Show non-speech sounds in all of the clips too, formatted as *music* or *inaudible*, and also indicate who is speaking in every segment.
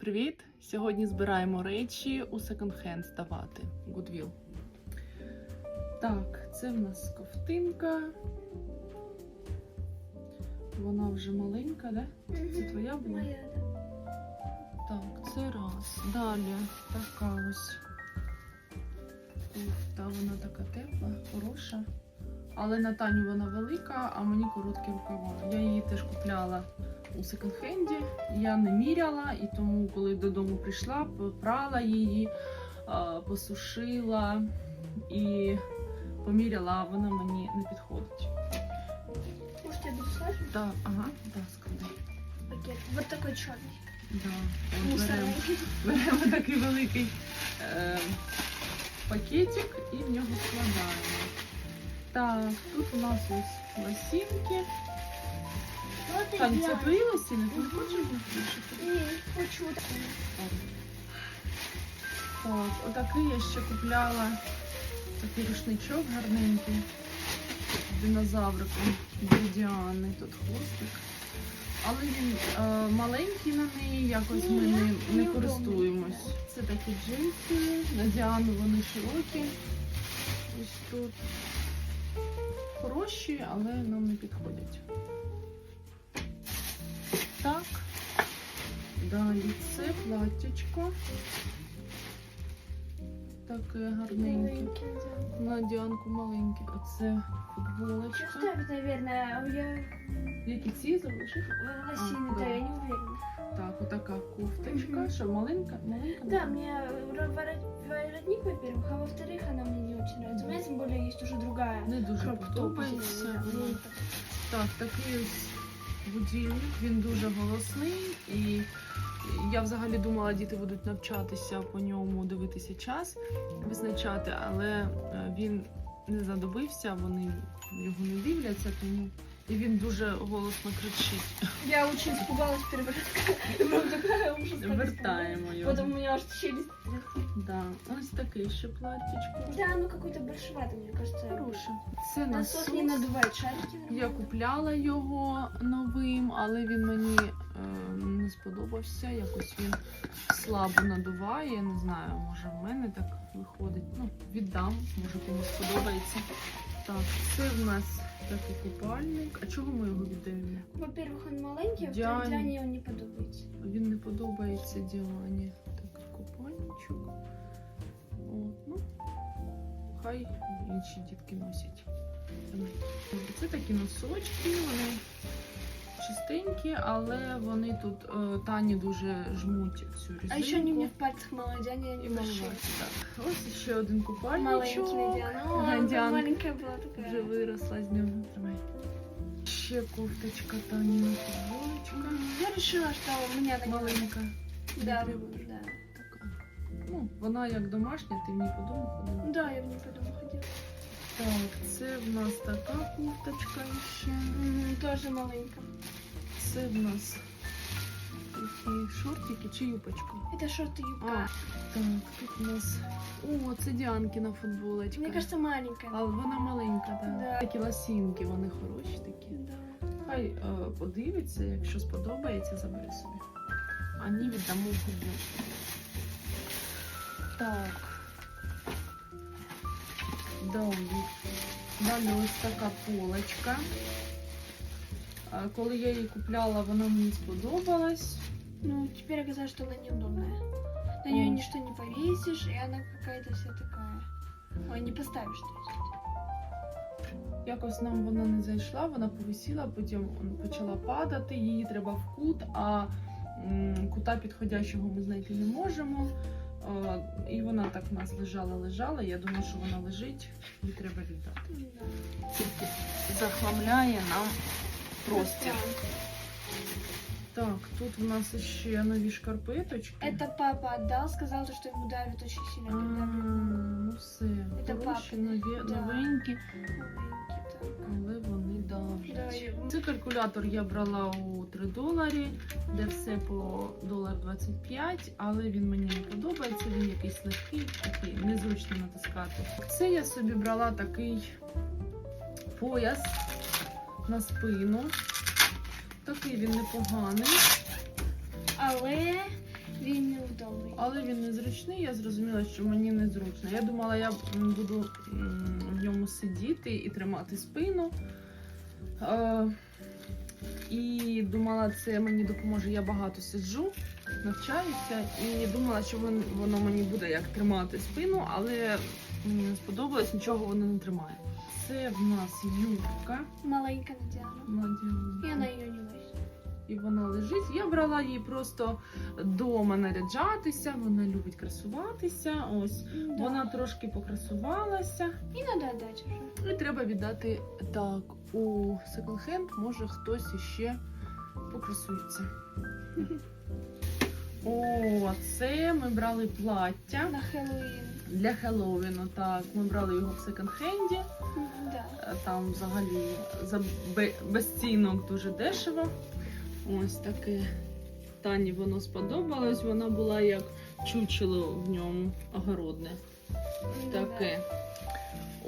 Speaker 1: Привіт! Сьогодні збираємо речі у секонд-хенд здавати. Goodwill. Так, це в нас ковтинка. Вона вже маленька, да? Це твоя була?
Speaker 2: Моя,
Speaker 1: Так, це раз. Далі така ось. Та вона така тепла, хороша. Але на Таню вона велика, а мені короткі рукава. Я її теж купляла у секонд-хенді. Я не міряла, і тому, коли додому прийшла, прала її, посушила і поміряла, а вона мені не підходить.
Speaker 2: Может, я буду сложить
Speaker 1: Так, ага, так, складай.
Speaker 2: пакет? Вот такой черный.
Speaker 1: Да, беремо. Беремо такий великий е, пакетик і в нього складаємо. Так, тут у нас ось лосінки. Тань, це твої лосіни? Ти не хочеш їх?
Speaker 2: Не, хочу.
Speaker 1: Так, отакий я ще купляла такий рушничок гарненький з динозавриком для Діани. Тут хвостик. Але він е, маленький на неї, якось ми не, не користуємось. Це такі джинси, на Діану вони широкі. Ось тут. Хороші, але нам не підходять. Далі це платтячко. Таке гарненьке.
Speaker 2: Маленький, да.
Speaker 1: На Діанку маленьке. А це футболочка.
Speaker 2: Оставить, наверное, я
Speaker 1: Які ці залишити?
Speaker 2: лосины,
Speaker 1: А,
Speaker 2: да,
Speaker 1: да.
Speaker 2: я не уверена.
Speaker 1: Так, отака кофточка.
Speaker 2: Мгм.
Speaker 1: Що, маленька? Маленька?
Speaker 2: Да, мне ворот- воротник, во-первых, а во-вторых, она мне не очень нравится. У меня тем более есть уже другая.
Speaker 1: Не дуже
Speaker 2: кроп-топ,
Speaker 1: подобається.
Speaker 2: да, мне
Speaker 1: вона.
Speaker 2: не так.
Speaker 1: Так, такий ось будильник, він дуже голосний і я взагалі думала, діти будуть навчатися по ньому, дивитися час, визначати, але е, він не задобився, вони його не дивляться, тому і він дуже голосно кричить.
Speaker 2: Я дуже спугалась перебирати. *laughs*
Speaker 1: Вертаємо його.
Speaker 2: Потом у меня аж челюсть.
Speaker 1: Да. Ось таке ще платтячко.
Speaker 2: Да, оно какое-то большевато, мне кажется.
Speaker 1: Хороше. Це
Speaker 2: Насос
Speaker 1: насос.
Speaker 2: не надувает шарики.
Speaker 1: Я
Speaker 2: нормально.
Speaker 1: купляла його новим, але він мені е, не сподобався. Якось він слабо надуває. Не знаю, може в мене так виходить. Ну, віддам, може комусь сподобається. Так, це в нас такий купальник. А чого ми його віддаємо?
Speaker 2: Во-первых, він маленький, а
Speaker 1: Діані.
Speaker 2: Дяне он не подобається.
Speaker 1: Він не подобається Діані. Такий купальничок. От, ну, хай інші дітки носять. Це такі носочки, вони чистенькі, але вони тут е, Тані дуже жмуть цю резинку.
Speaker 2: А еще они мне в пальцах мало, Дяне
Speaker 1: і. Так. Ось ще один
Speaker 2: Маленький
Speaker 1: купальничок.
Speaker 2: на Диану. О,
Speaker 1: Ага,
Speaker 2: маленькая была такая.
Speaker 1: Вже виросла з нього. Тримай. Ще кофточка Таніна футболочка.
Speaker 2: Я решила, что у меня такая.
Speaker 1: Маленька.
Speaker 2: Да.
Speaker 1: Така. Ну, вона як домашня, ти в ній подумав ходила.
Speaker 2: Да, я в ней потом ходила.
Speaker 1: Так, це в нас така кофточка ще.
Speaker 2: М, Тоже маленькая.
Speaker 1: Це в нас такі шортики чи юбочка.
Speaker 2: Это шорты юбка.
Speaker 1: А, так, тут у нас. О, це Діанкіна футболочка.
Speaker 2: Мне кажется, маленькая.
Speaker 1: А вона маленька, так.
Speaker 2: Да.
Speaker 1: Такі ласінки, вони хороші такі.
Speaker 2: Да.
Speaker 1: Хай е, подивиться, якщо сподобається, забере собі. А ні, віддамо футболку. Так. Далі. Далі ось така полочка. Коли я її купляла, вона мені сподобалась.
Speaker 2: Ну, теперь оказалось, что она неудобная. На нее ничто не повесишь, и она какая-то вся такая. Ой, не поставишь, то есть.
Speaker 1: Якось нам вона не зайшла, вона повисіла, потім почала падати, її треба в кут, а кута підходящого ми знайти не можемо. І вона так в нас лежала, лежала. Я думаю, що вона лежить, її треба віддати. Тільки захламляє нам простір. Так, тут в нас ще нові шкарпеточки.
Speaker 2: Это папа отдал, сказал, что ему давит очень сильно.
Speaker 1: А, ну все. Хороші,
Speaker 2: папин,
Speaker 1: нові, новенькі,
Speaker 2: Маленький, так.
Speaker 1: але вони Цей калькулятор я брала у 3 доларі, де все по долар 25, але він мені не подобається, він якийсь легкий, такий незручно натискати. Це я собі брала такий пояс на спину. Такий він непоганий.
Speaker 2: Але Він невдомий.
Speaker 1: Але він незручний, я зрозуміла, що мені незручно. Я думала, я буду в ньому сидіти і тримати спину. Е, і думала, це мені допоможе. Я багато сиджу, навчаюся, і думала, що вон- воно мені буде як тримати спину, але мені не сподобалось, нічого воно не тримає. Це в нас юбка.
Speaker 2: Маленька Діана.
Speaker 1: Надягнута.
Speaker 2: Я на її не.
Speaker 1: І вона лежить. Я брала її просто вдома наряджатися. Вона любить красуватися. Ось
Speaker 2: Да.
Speaker 1: вона трошки покрасувалася.
Speaker 2: І
Speaker 1: треба віддати так у секонд-хенд. Може хтось іще покрасується. О, це ми брали плаття
Speaker 2: На Хеллоуін.
Speaker 1: для Хеллоуіну. Так, ми брали його в секонд-хенді.
Speaker 2: Да.
Speaker 1: Е, Там взагалі за бе- безцінок дуже дешево. Ось таке. Тані воно сподобалось. Вона була як чучело в ньому огородне. Таке.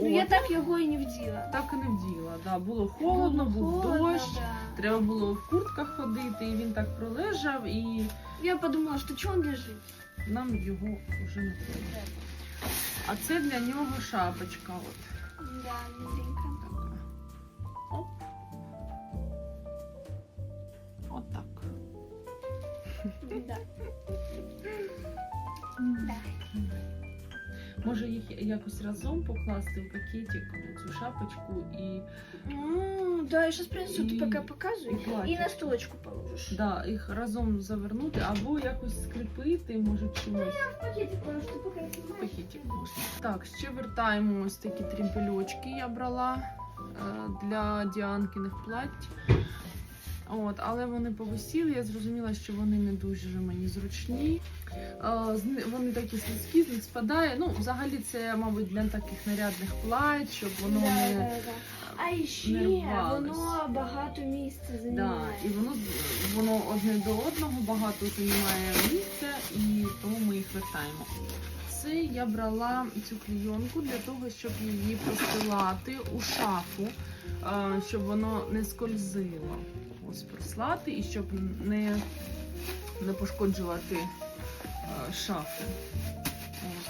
Speaker 2: Ну, я так його і не вділа.
Speaker 1: так і не вділа. Да, було холодно, був
Speaker 2: Холодно,
Speaker 1: дощ.
Speaker 2: да.
Speaker 1: Треба було в куртках ходити, і він так пролежав, і
Speaker 2: Я подумала, що чого він лежить?
Speaker 1: нам його вже не треба. А це для нього шапочка. От
Speaker 2: Да,
Speaker 1: така. Оп. Отак.
Speaker 2: Да. Да.
Speaker 1: Може їх якось разом покласти в пакетик цю шапочку і
Speaker 2: М, Да, я сейчас принесу, ты
Speaker 1: И-
Speaker 2: пока
Speaker 1: і
Speaker 2: показывай. И
Speaker 1: плаття.
Speaker 2: на столочку положишь.
Speaker 1: Да, їх разом завернути або якось скріпити, може чимось
Speaker 2: Пакетик положишь, ты пока
Speaker 1: в пакетик можна. Так, ще вертаємо ось такі трімпельочки я брала е, для Діанкиних плать. От, але вони повисіли, я зрозуміла, що вони не дуже мені зручні. Е, Вони такі слизькі, з них спадає. Ну, взагалі, це, мабуть, для таких нарядних плать, щоб воно
Speaker 2: да,
Speaker 1: не.
Speaker 2: да, да. А ще
Speaker 1: не
Speaker 2: воно багато місця
Speaker 1: Да, і воно воно одне до одного багато займає місця, і тому ми їх вертаємо. Це я брала цю клійонку для того, щоб її простилати у шафу, е, щоб воно не скользило. Ось прослати і щоб не, не пошкоджувати е, шафи.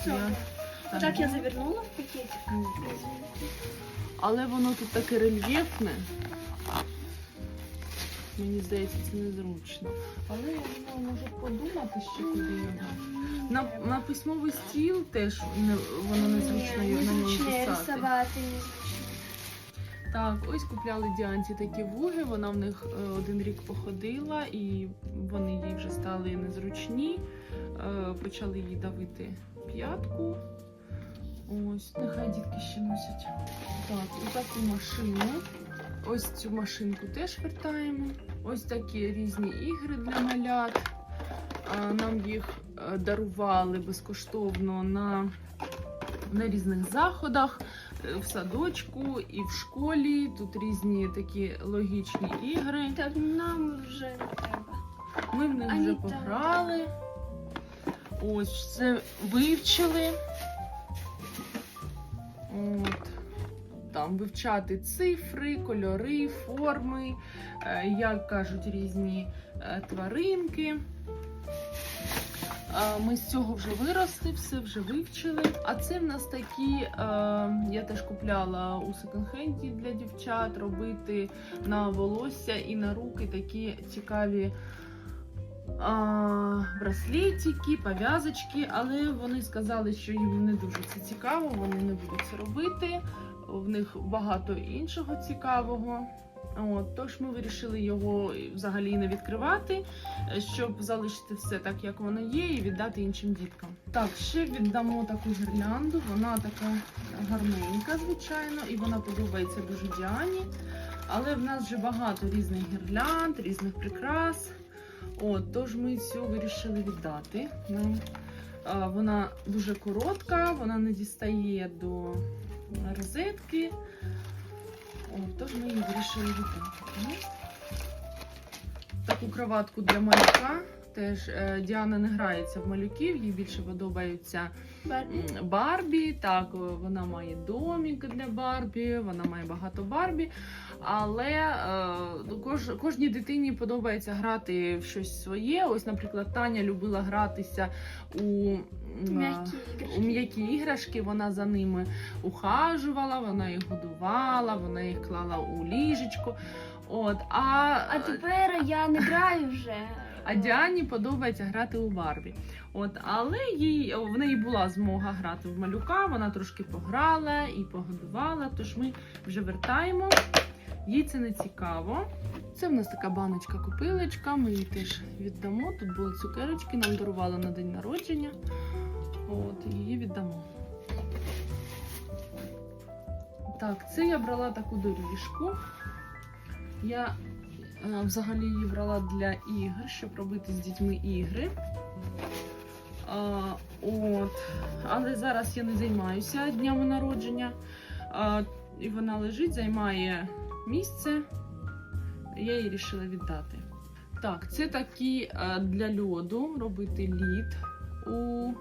Speaker 1: От, я
Speaker 2: так я завернула в пакетик.
Speaker 1: Але воно тут таке рельєфне. Мені здається, це незручно. Але я думаю, може подумати, ще куди його. На, на письмовий стіл теж не, воно незручно його на ньому
Speaker 2: незручно
Speaker 1: писати.
Speaker 2: рисувати, незручно.
Speaker 1: Так, ось купляли Діанці такі вуги, вона в них е, один рік походила, і вони їй вже стали незручні. Е, Почали їй давити п'ятку. Ось, нехай дітки ще носять. Так, і таку машину. Ось цю машинку теж вертаємо. Ось такі різні ігри для малят. Нам їх е, дарували безкоштовно на, на різних заходах е, в садочку і в школі. Тут різні такі логічні ігри.
Speaker 2: Так, нам вже не треба.
Speaker 1: Ми в них
Speaker 2: Ані
Speaker 1: вже пограли. Ось все вивчили. От. Там вивчати цифри, кольори, форми, е, як кажуть різні е, тваринки. Ми з цього вже виросли, все вже вивчили. А це в нас такі, я теж купляла у секонд-хенді для дівчат робити на волосся і на руки такі цікаві браслетики, пов'язочки, але вони сказали, що їм не дуже це цікаво, вони не будуть це робити. В них багато іншого цікавого. От, тож ми вирішили його взагалі не відкривати, щоб залишити все так, як воно є, і віддати іншим діткам. Так, ще віддамо таку гірлянду. Вона така гарненька, звичайно, і вона подобається дуже Діані. Але в нас вже багато різних гірлянд, різних прикрас. От, тож ми цю вирішили віддати. Вона дуже коротка, вона не дістає до розетки. От, тож ми її вирішили віддати. Таку кроватку для малюка. Теж е, Діана не грається в малюків, їй більше подобаються
Speaker 2: Барбі.
Speaker 1: Так, вона має домик для Барбі, вона має багато Барбі. Але е, кож, кожній дитині подобається грати в щось своє. Ось, наприклад, Таня любила гратися у, м,
Speaker 2: М'які
Speaker 1: у
Speaker 2: іграшки.
Speaker 1: Вона за ними ухажувала, вона їх годувала, вона їх клала у ліжечко. От, а,
Speaker 2: А тепер я не граю вже.
Speaker 1: а Діані подобається грати у Барбі. От, але їй в неї була змога грати в малюка. Вона трошки пограла і погодувала. Тож ми вже вертаємо. Їй це не цікаво. Це в нас така баночка копилочка. Ми її теж віддамо. Тут були цукерочки, нам дарували на день народження. От, її віддамо. Так, це я брала таку доріжку. Я е, взагалі її брала для ігор, щоб робити з дітьми ігри. А, от. Але зараз я не займаюся днями народження. А, і вона лежить, займає місце. Я її вирішила віддати. Так, це такі е, для льоду робити лід у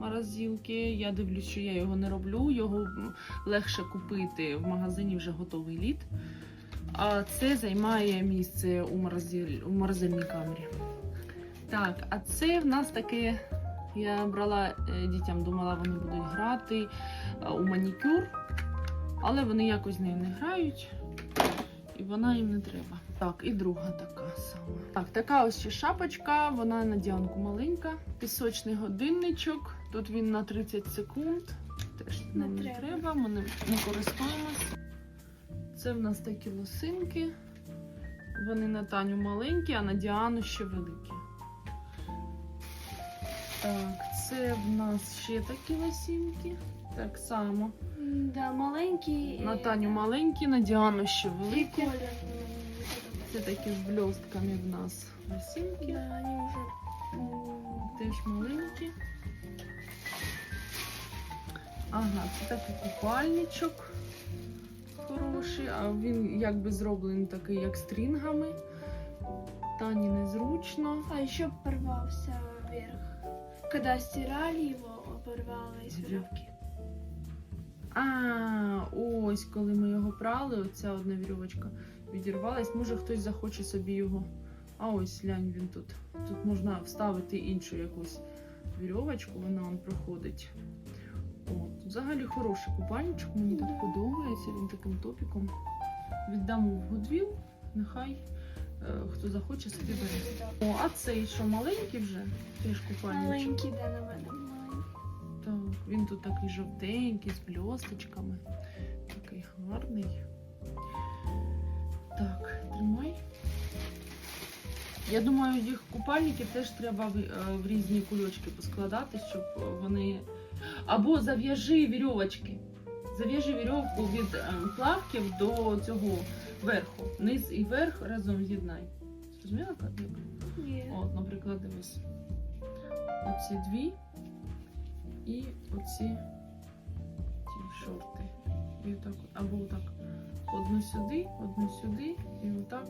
Speaker 1: морозилки. Я дивлюсь, що я його не роблю. Його легше купити в магазині вже готовий лід. А це займає місце у, морозиль... у морозильній камері. Так, а це в нас таке. Я брала е, дітям, думала, вони будуть грати е, у манікюр, але вони якось з нею не грають, і вона їм не треба. Так, і друга така сама. Так, така ось ще шапочка, вона на діанку маленька. Пісочний годинничок. Тут він на 30 секунд. Теж
Speaker 2: Не
Speaker 1: нам не
Speaker 2: треба.
Speaker 1: треба, ми не, не користуємось. Це в нас такі лосинки. Вони на Таню маленькі, а на Діану ще великі. Так, це в нас ще такі лосинки. Так само.
Speaker 2: Да, маленький.
Speaker 1: На Таню маленькі, на Діану ще великі.
Speaker 2: колір
Speaker 1: Це такі з блістками в нас лосинки.
Speaker 2: Да, они уже... м,
Speaker 1: Теж маленькі. Ага, це такий купальничок хороший, а він якби зроблений такий, як стрінгами. Тані незручно.
Speaker 2: А еще порвался вверх. Когда стирали его, порвало из веревки.
Speaker 1: А, ось коли ми його прали, оця одна вірьовочка відірвалась. Може хтось захоче собі його. А ось глянь, він тут. Тут можна вставити іншу якусь вірьовочку, вона он проходить. От, взагалі хороший купальничок, мені так подобається. Він таким топіком. Віддамо в Гудвіл, нехай е, хто захоче собі бере. О, а цей що маленький вже? Теж купальничок.
Speaker 2: Маленький, да, на мене маленький.
Speaker 1: Так, він тут такий жовтенький, з бльосточками. Такий гарний. Так, тримай. Я думаю, їх купальники теж треба в, е, в різні кульочки поскладати, щоб вони. Або зав'яжи вірьовочки. Зав'яжи вірьовку від е, плавків до цього верху. Низ і верх разом з'єднай. Зрозуміла, як?
Speaker 2: Ні.
Speaker 1: От, наприклад, дивись. Оці дві і оці ті шорти. І отак, або отак. Одну сюди, одну сюди, і отак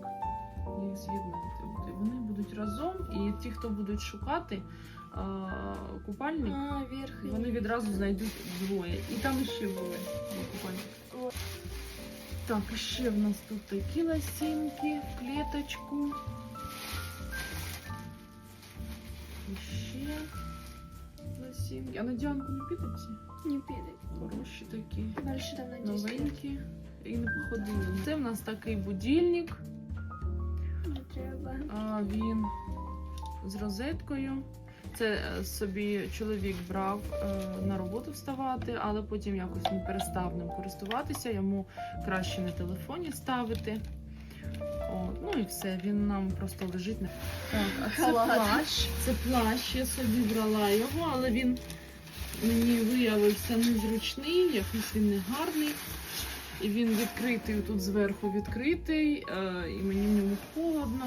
Speaker 1: їх з'єднати. От, і вони будуть разом, і ті, хто будуть шукати а, купальник,
Speaker 2: А, верх.
Speaker 1: вони відразу знайдуть двоє. І там іще були купальники. Так, ще в нас тут такі лосинки в клеточку. І ще лосинки. А на Діанку не підуть ці?
Speaker 2: Не піде.
Speaker 1: Хороші такі.
Speaker 2: Дальше там на
Speaker 1: Новенькі. І не походили. Це в нас такий будильник.
Speaker 2: Не треба.
Speaker 1: А, він з розеткою. Це е, собі чоловік брав е, на роботу вставати, але потім якось він перестав ним користуватися. Йому краще на телефоні ставити. От, ну і все, він нам просто лежить на. Так, а це
Speaker 2: Халат.
Speaker 1: плащ. Це плащ, я собі брала його, але він мені виявився незручний, якийсь він негарний. І він відкритий тут зверху відкритий, е, і мені в ньому холодно.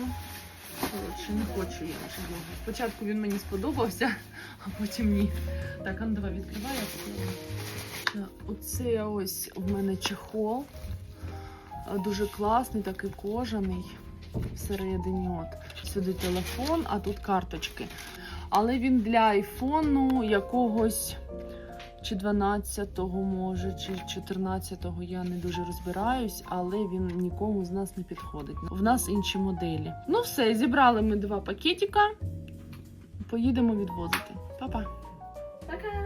Speaker 1: Коротше, не хочу я вже його. Спочатку він мені сподобався, а потім ні. Так, а ну давай відкривай. я покажу. Так, Оце ось в мене чехол. Дуже класний, такий кожаний. Всередині от сюди телефон, а тут карточки. Але він для айфону якогось чи 12-го, може, чи 14-го, я не дуже розбираюсь, але він нікому з нас не підходить. В нас інші моделі. Ну все, зібрали ми два пакетика. Поїдемо відвозити. Па-па.
Speaker 2: Пока!